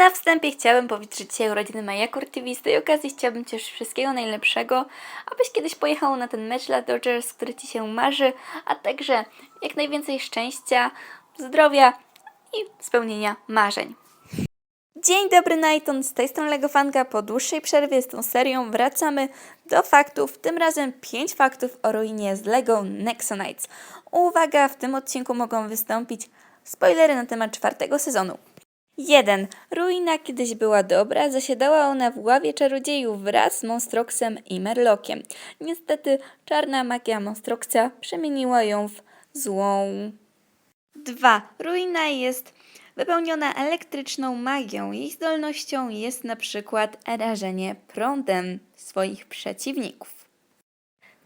Na wstępie chciałabym że dzisiaj urodziny Maja TV. Z tej okazji chciałabym Ci wszystkiego najlepszego, abyś kiedyś pojechał na ten mecz dla Dodgers, który Ci się marzy, a także jak najwięcej szczęścia, zdrowia i spełnienia marzeń. Dzień dobry Nighton, z tej strony Legofanka. Po dłuższej przerwie z tą serią wracamy do faktów, tym razem 5 faktów o ruinie z LEGO Nexonites. Uwaga, w tym odcinku mogą wystąpić spoilery na temat czwartego sezonu. 1. Ruina kiedyś była dobra, zasiadała ona w ławie czarodziejów wraz z Monstroxem i Merlokiem. Niestety czarna magia Monstroxa przemieniła ją w złą 2. Ruina jest wypełniona elektryczną magią. Jej zdolnością jest na przykład rażenie prądem swoich przeciwników.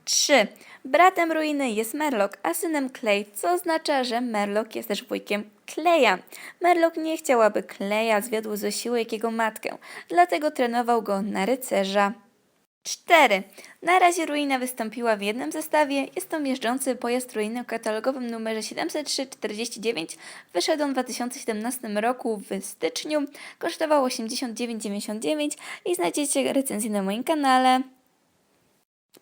3. Bratem Ruiny jest Merlok, a synem Clay, co oznacza, że Merlok jest też wujkiem Kleja. Merlok nie chciał, aby Kleja zwiodł ze siły jego matkę, dlatego trenował go na rycerza. 4. Na razie Ruina wystąpiła w jednym zestawie. Jest to miażdżący pojazd Ruiny o katalogowym numerze 70349. Wyszedł on w 2017 roku w styczniu. Kosztował 89,99 i znajdziecie recenzję na moim kanale.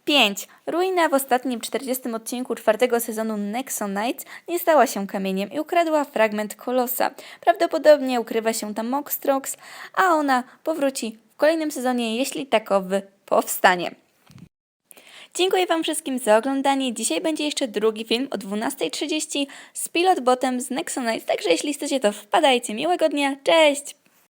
5. Ruina w ostatnim 40 odcinku czwartego sezonu Nexonites nie stała się kamieniem i ukradła fragment kolosa. Prawdopodobnie ukrywa się tam Moxtrox, a ona powróci w kolejnym sezonie, jeśli takowy powstanie. Dziękuję Wam wszystkim za oglądanie. Dzisiaj będzie jeszcze drugi film o 12.30 z pilotbotem z Nexonites, także jeśli chcecie to wpadajcie. Miłego dnia, cześć!